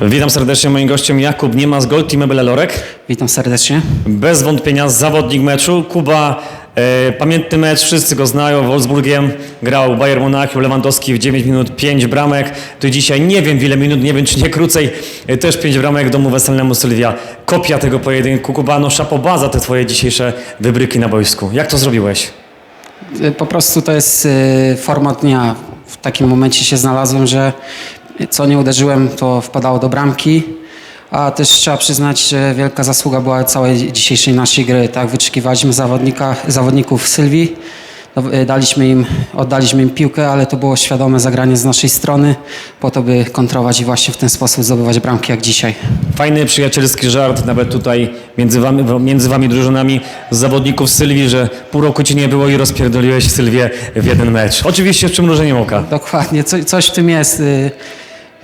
Witam serdecznie moim gościem Jakub Niemas, Gold Team Mebel Lorek. Witam serdecznie. Bez wątpienia zawodnik meczu. Kuba, e, pamiętny mecz, wszyscy go znają, Wolfsburgiem grał Bayern Monachium, Lewandowski w 9 minut 5 bramek. To dzisiaj nie wiem w ile minut, nie wiem czy nie krócej, e, też 5 bramek domu weselnemu Sylwia. Kopia tego pojedynku. Kuba, no szapoba za te twoje dzisiejsze wybryki na boisku. Jak to zrobiłeś? Y, Po prostu to jest y, format dnia. W takim momencie się znalazłem, że co nie uderzyłem, to wpadało do bramki. A też trzeba przyznać, że wielka zasługa była całej dzisiejszej naszej gry. Tak, wyczekiwaliśmy zawodnika, zawodników Sylwii. No, y, Daliśmy im, oddaliśmy im piłkę, ale to było świadome zagranie z naszej strony, po to, by kontrować i właśnie w ten sposób zdobywać bramki jak dzisiaj. Fajny, przyjacielski żart, nawet tutaj między wami, między wami drużynami z zawodników Sylwii, że pół roku ci nie było i rozpierdoliłeś Sylwię w jeden mecz. Oczywiście z przymrużeniem oka. Dokładnie, co, coś w tym jest. Y,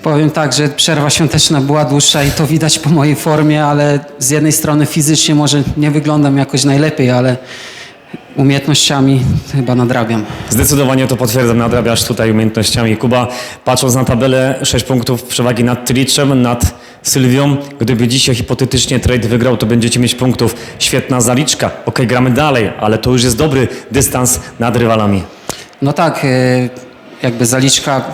Powiem tak, że przerwa świąteczna była dłuższa i to widać po mojej formie, ale z jednej strony fizycznie może nie wyglądam jakoś najlepiej, ale umiejętnościami chyba nadrabiam. Zdecydowanie to potwierdzam, nadrabiasz tutaj umiejętnościami. Kuba, patrząc na tabelę, 6 punktów przewagi nad Tliczem, nad Sylwią. Gdyby dzisiaj hipotetycznie trade wygrał, to będziecie mieć punktów. Świetna zaliczka. Okej, gramy dalej, ale to już jest dobry dystans nad rywalami. No tak, y, jakby zaliczka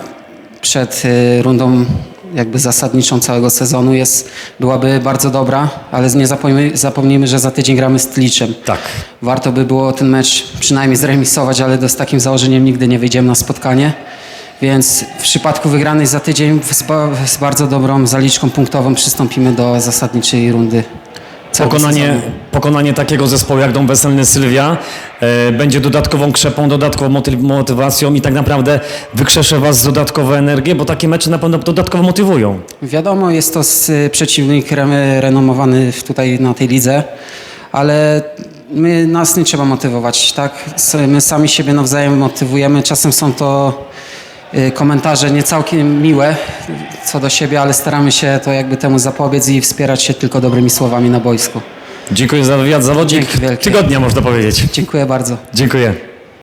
przed y, rundą jakby zasadniczą całego sezonu jest, byłaby bardzo dobra, ale nie zapomnijmy, zapomnijmy, że za tydzień gramy z Tliczem. Tak. Warto by było ten mecz przynajmniej zremisować, ale z takim założeniem nigdy nie wyjdziemy na spotkanie. Więc w przypadku wygranej za tydzień z, ba, z bardzo dobrą zaliczką punktową przystąpimy do zasadniczej rundy. Pokonanie, pokonanie takiego zespołu jak Dom Weselny Sylwia e, będzie dodatkową krzepą, dodatkową moty- motywacją i tak naprawdę wykrzesze was z dodatkowe energię, bo takie mecze na pewno dodatkowo motywują. Wiadomo, jest to s- przeciwnik re, renomowany w- tutaj na tej lidze, ale my, nas nie trzeba motywować, tak? S- My sami siebie nawzajem motywujemy. Czasem są to komentarze nie całkiem miłe co do siebie, ale staramy się to jakby temu zapobiec i wspierać się tylko dobrymi słowami na boisku. Dziękuję za wywiad. Zawodnik tygodnia można powiedzieć. Dziękuję bardzo. Dziękuję.